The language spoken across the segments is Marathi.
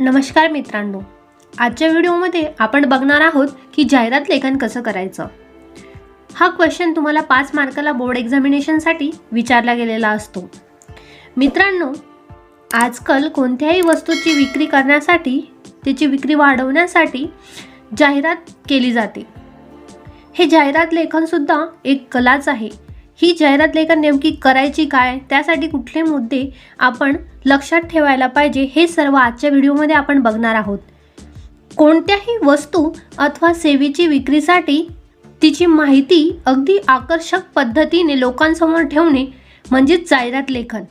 नमस्कार मित्रांनो. आजच्या व्हिडिओमध्ये आपण बघणार आहोत की जाहिरात लेखन कसं करायचं? हा क्वेश्चन तुम्हाला पाच मार्काला बोर्ड एक्झामिनेशनसाठी विचारला गेलेला असतो. मित्रांनो आजकाल कोणत्याही वस्तूची विक्री करण्यासाठी त्याची विक्री वाढवण्यासाठी जाहिरात केली जाते. हे जाहिरात लेखनसुद्धा एक कलाच आहे. ही जाहिरात लेखन नेमकी करायची काय? त्यासाठी कुठले मुद्दे आपण लक्षात ठेवायला पाहिजे हे सर्व आजच्या व्हिडिओमध्ये आपण बघणार आहोत. कोणत्याही वस्तू अथवा सेवेची विक्रीसाठी तिची माहिती अगदी आकर्षक पद्धतीने लोकांसमोर ठेवणे म्हणजेच जाहिरात लेखन.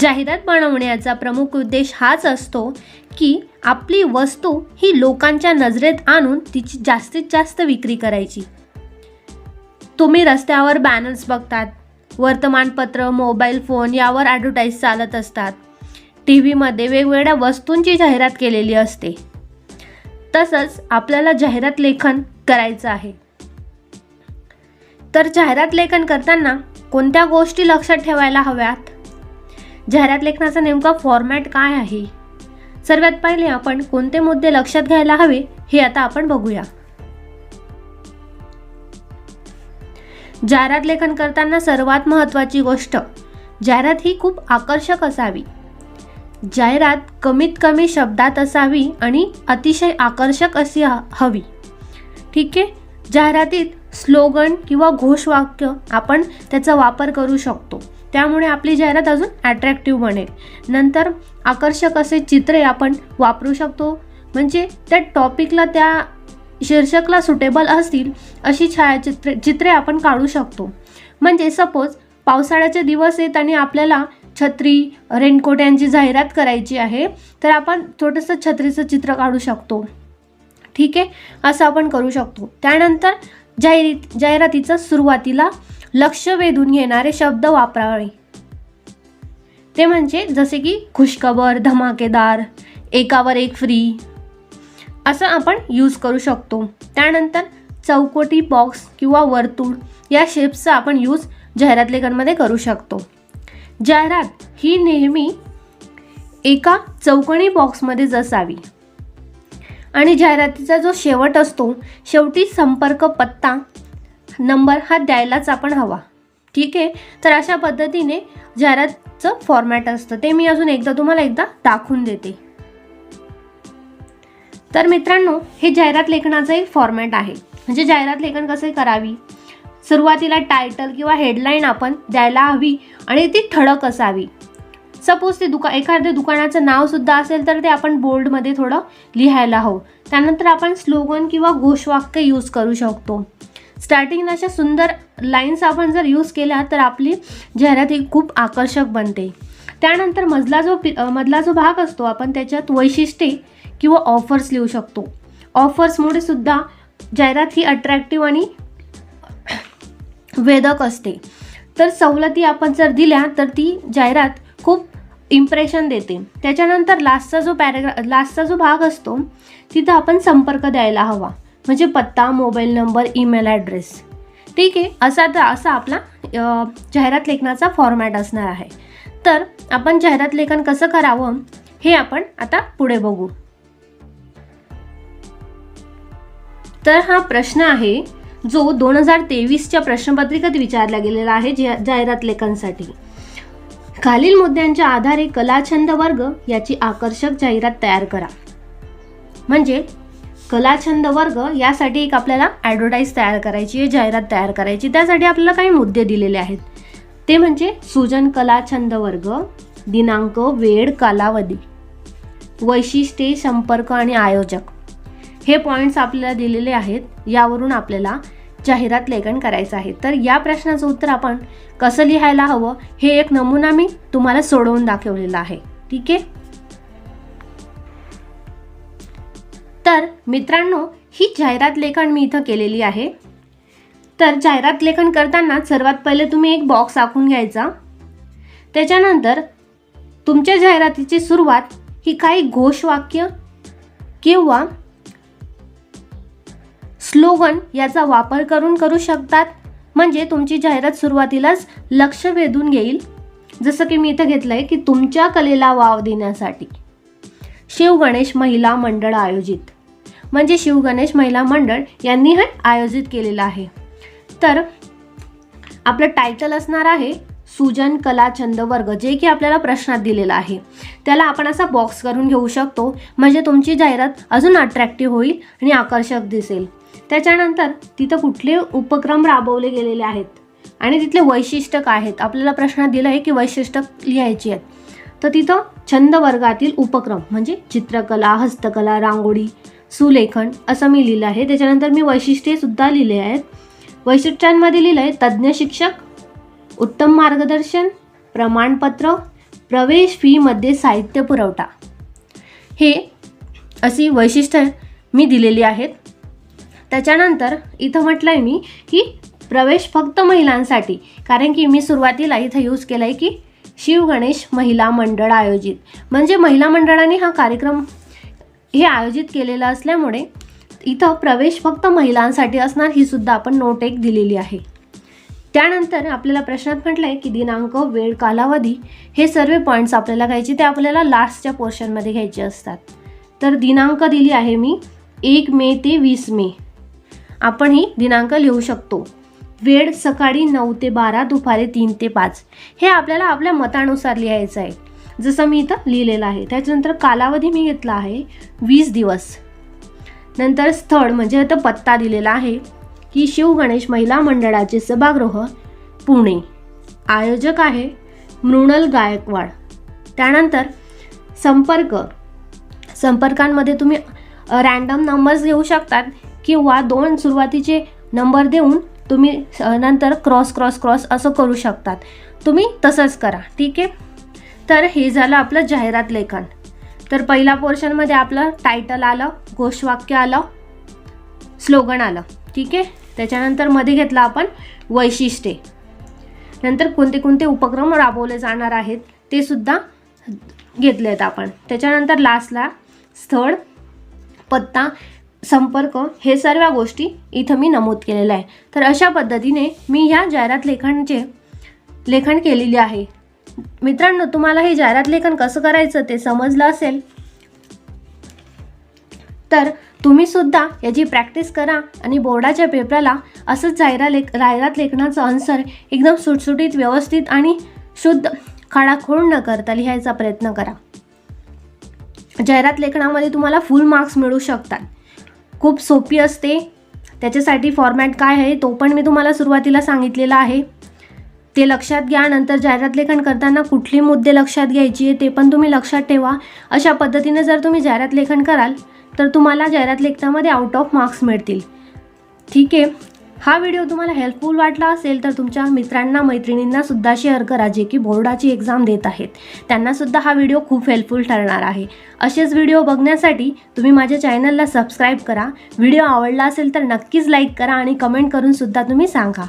जाहिरात बनवण्याचा प्रमुख उद्देश हाच असतो की आपली वस्तू ही लोकांच्या नजरेत आणून तिची जास्तीत जास्त विक्री करायची. तुम्ही रस्त्यावर बॅनर्स बघतात वर्तमानपत्र मोबाईल फोन यावर ॲडव्हर्टाईज चालत असतात. टी व्हीमध्ये वेगवेगळ्या वस्तूंची जाहिरात केलेली असते. तसंच आपल्याला जाहिरात लेखन करायचं आहे. तर जाहिरात लेखन करताना कोणत्या गोष्टी लक्षात ठेवायला हव्यात? जाहिरात लेखनाचा नेमका फॉर्मॅट काय आहे? सर्वात पहिले आपण कोणते मुद्दे लक्षात घ्यायला हवे हे आता आपण बघूया. जाहिरात लेखन करताना सर्वात महत्त्वाची गोष्ट जाहिरात ही खूप आकर्षक असावी. जाहिरात कमीत कमी शब्दात असावी आणि अतिशय आकर्षक अशी ह- हवी. ठीक आहे? जाहिरातीत स्लोगन किंवा घोषवाक्य आपण त्याचा वापर करू शकतो. त्यामुळे आपली जाहिरात अजून ॲट्रॅक्टिव्ह बनेल. नंतर आकर्षक असे चित्रे आपण वापरू शकतो. म्हणजे त्या टॉपिकला त्या शीर्षकला सुटेबल असतील अशी छायाचित्रे चित्रे आपण काढू शकतो. म्हणजे सपोज पावसाळ्याचे दिवस आहेत आणि आपल्याला छत्री रेनकोट यांची जाहिरात करायची आहे तर आपण थोडंसं छत्रीचं चित्र काढू शकतो. ठीक आहे? असं आपण करू शकतो. त्यानंतर जाहिरात जाहिरातीचं सुरुवातीला लक्ष वेधून घेणारे शब्द वापरावे. ते म्हणजे जसे की खुशखबर धमाकेदार एकावर एक फ्री असं आपण यूज करू शकतो. त्यानंतर चौकोटी बॉक्स किंवा वर्तुळ या शेप्सचा आपण यूज जाहिरात लेखनमध्ये करू शकतो. जाहिरात ही नेहमी एका चौकणी बॉक्समध्येच असावी आणि जाहिरातीचा जो शेवट असतो शेवटी संपर्क पत्ता नंबर हा द्यायलाच आपण हवा. ठीक आहे? तर अशा पद्धतीने जाहिरातचं फॉर्मॅट असतं. ते मी अजून एकदा तुम्हाला एकदा दाखवून देते. तर मित्रांनो हे जाहिरात लेखनाचं एक फॉर्मॅट आहे. म्हणजे जाहिरात लेखन कसे करावी? सुरुवातीला टायटल किंवा हेडलाईन आपण द्यायला हवी आणि ती ठळक असावी. सपोज ते दुका एखाद्या दुकानाचं नावसुद्धा असेल तर ते आपण बोल्डमध्ये थोडं लिहायला हवं. त्यानंतर आपण स्लोगन किंवा घोषवाक्य यूज करू शकतो. स्टार्टिंग अशा सुंदर लाईन्स आपण जर यूज केल्या तर आपली जाहिरात ही खूप आकर्षक बनते. त्यानंतर मधला जो पि मधला जो भाग असतो आपण त्याच्यात वैशिष्ट्ये किंवा ऑफर्स लिहू शकतो. ऑफर्समुळे सुद्धा जाहिरात ही अट्रॅक्टिव्ह आणि वेदक असते. तर सवलती आपण जर दिल्या तर ती जाहिरात खूप इम्प्रेशन देते. त्याच्यानंतर लास्टचा जो पॅरेग्रा लास्टचा जो भाग असतो तिथं आपण संपर्क द्यायला हवा. म्हणजे पत्ता मोबाईल नंबर ईमेल ॲड्रेस ठीक आहे? असा तर असा आपला जाहिरात लेखनाचा फॉर्मॅट असणार आहे. तर आपण जाहिरात लेखन कसं करावं हे आपण आता पुढे बघू. तर हा प्रश्न आहे जो दोन हजार तेवीसच्या प्रश्नपत्रिकेत विचारला गेलेला आहे जाहिरात लेखनसाठी. खालील मुद्द्यांच्या आधारे कलाछंद वर्ग याची आकर्षक जाहिरात तयार करा. म्हणजे कलाछंद वर्ग यासाठी एक आपल्याला ॲडव्हर्टाईज तयार करायची आहे जाहिरात तयार करायची त्यासाठी आपल्याला काही मुद्दे दिलेले आहेत. ते म्हणजे सुजन कलाछंद वर्ग दिनांक वेळ कालावधी वैशिष्ट्ये संपर्क आणि आयोजक. हे पॉईंट्स आपल्याला दिलेले आहेत यावरून आपल्याला जाहिरात लेखन करायचं आहे. तर या प्रश्नाचं उत्तर आपण कसं लिहायला हवं हे एक नमुना मी तुम्हाला सोडवून दाखवलेला आहे. ठीक आहे? तर मित्रांनो ही जाहिरात लेखन मी इथं केलेली आहे. तर जाहिरात लेखन करताना सर्वात पहिले तुम्ही एक बॉक्स आखून घ्यायचा. त्याच्यानंतर तुमच्या जाहिरातीची सुरुवात ही काही घोषवाक्य किंवा स्लोगन याचा वापर करून करू शकतात. म्हणजे तुमची जाहिरात सुरुवातीलाच लक्ष वेधून घेईल. जसं की मी इथं घेतलं आहे की तुमच्या कलेला वाव देण्यासाठी. शिवगणेश महिला मंडळ आयोजित. म्हणजे शिवगणेश महिला मंडळ यांनी हे आयोजित केलेलं आहे. तर आपलं टायटल असणार आहे सुजन कला छंद वर्ग जे की आपल्याला प्रश्नात दिलेलं आहे. त्याला आपण असा बॉक्स करून घेऊ शकतो. म्हणजे तुमची जाहिरात अजून अट्रॅक्टिव्ह होईल आणि आकर्षक दिसेल. त्याच्यानंतर तिथं कुठले उपक्रम राबवले गेलेले आहेत आणि तिथले वैशिष्ट्य काय आहेत. आपल्याला प्रश्नात दिलं आहे की वैशिष्ट्य लिहायची आहेत. तर तिथं छंद वर्गातील उपक्रम म्हणजे चित्रकला हस्तकला रांगोळी सुलेखन असं मी लिहिलं आहे. त्याच्यानंतर मी वैशिष्ट्येसुद्धा लिहिले आहेत. वैशिष्ट्यांमध्ये लिहिलं आहे तज्ज्ञ शिक्षक उत्तम मार्गदर्शन प्रमाणपत्र प्रवेश फीमध्ये साहित्य पुरवठा. हे अशी वैशिष्ट्य मी दिलेली आहेत. त्याच्यानंतर इथं म्हटलं आहे मी की प्रवेश फक्त महिलांसाठी. कारण की मी सुरुवातीला इथं यूज केलं आहे की शिवगणेश महिला मंडळ आयोजित. म्हणजे महिला मंडळाने हा कार्यक्रम हे आयोजित केलेलं असल्यामुळे इथं प्रवेश फक्त महिलांसाठी असणार ही सुद्धा आपण नोट एक दिलेली आहे. त्यानंतर आपल्याला प्रश्नात म्हटलं आहे की दिनांक वेळ कालावधी हे सर्व पॉईंट्स आपल्याला घ्यायचे. ते आपल्याला लास्टच्या पोर्शनमध्ये घ्यायचे असतात. तर दिनांक दिली आहे मी एक मे ते वीस मे. आपण ही दिनांक लिहू शकतो. वेळ सकाळी नऊ ते बारा दुपारी तीन ते पाच. हे आपल्याला आपल्या मतानुसार लिहायचं आहे. जसं मी इथं लिहिलेलं आहे. त्याच्यानंतर कालावधी मी घेतला आहे. वीस दिवस. नंतर स्थळ म्हणजे इथं पत्ता दिलेला आहे की शिव गणेश महिला मंडळाचे सभागृह पुणे. आयोजक आहे मृणल गायकवाड. त्यानंतर संपर्क. संपर्कांमध्ये तुम्ही रँडम नंबर्स घेऊ शकतात. किंवा दोन सुरुवातीचे नंबर देऊन तुम्ही नंतर क्रॉस क्रॉस क्रॉस असं करू शकतात. तुम्ही तसंच करा ठीक आहे? तर हे झालं आपलं जाहिरात लेखन. तर पहिल्या पोर्शनमध्ये आपलं टायटल आलं घोषवाक्य आलं स्लोगन आलं ठीक आहे? त्याच्यानंतरमध्ये घेतलं आपण वैशिष्ट्ये. नंतर कोणते कोणते उपक्रम राबवले जाणार आहेत ते सुद्धा घेतले आहेत आपण. त्याच्यानंतर लास्टला स्थळ पत्ता संपर्क हे सर्व गोष्टी इथं मी नमूद केलेल्या आहे तर अशा पद्धतीने मी ह्या जाहिरात लेखनचे लेखन केलेले आहे. मित्रांनो तुम्हाला हे जाहिरात लेखन कसं करायचं ते समजलं असेल तर तुम्ही सुद्धा याची प्रॅक्टिस करा आणि बोर्डाच्या पेपराला असंच जाहिरा लेख जाहिरात लेखनाचं आन्सर एकदम सुटसुटीत व्यवस्थित आणि शुद्ध खाडाखोड न करता लिहायचा प्रयत्न करा. जाहिरात लेखनामध्ये तुम्हाला फुल मार्क्स मिळू शकतात. खूप सोपी असते. त्याच्यासाठी फॉर्मॅट काय आहे तो पण मी तुम्हाला सुरुवातीला सांगितलेला आहे. ते लक्षात घ्या नंतर जाहिरात लेखन करताना कुठली मुद्दे लक्षात घ्यायची आहे ते पण तुम्ही लक्षात ठेवा. अशा पद्धतीने जर तुम्ही जाहिरात लेखन कराल तर तुम्हाला जाहिरात लेखनामध्ये आउट ऑफ मार्क्स मिळतील. ठीक आहे? हा व्हिडिओ तुम्हाला हेल्पफुल वाटला असेल तर तुमच्या मित्रांना मैत्रिणींना सुद्धा शेअर करा जे की बोर्डाची एक्झाम देत आहेत. त्यांना सुद्धा हा व्हिडिओ खूप हेल्पफुल ठरणार आहे. असेच व्हिडिओ बघण्यासाठी तुम्ही माझ्या चॅनलला सबस्क्राईब करा. व्हिडिओ आवडला असेल तर नक्कीच लाईक करा आणि कमेंट करून सुद्धा तुम्ही सांगा.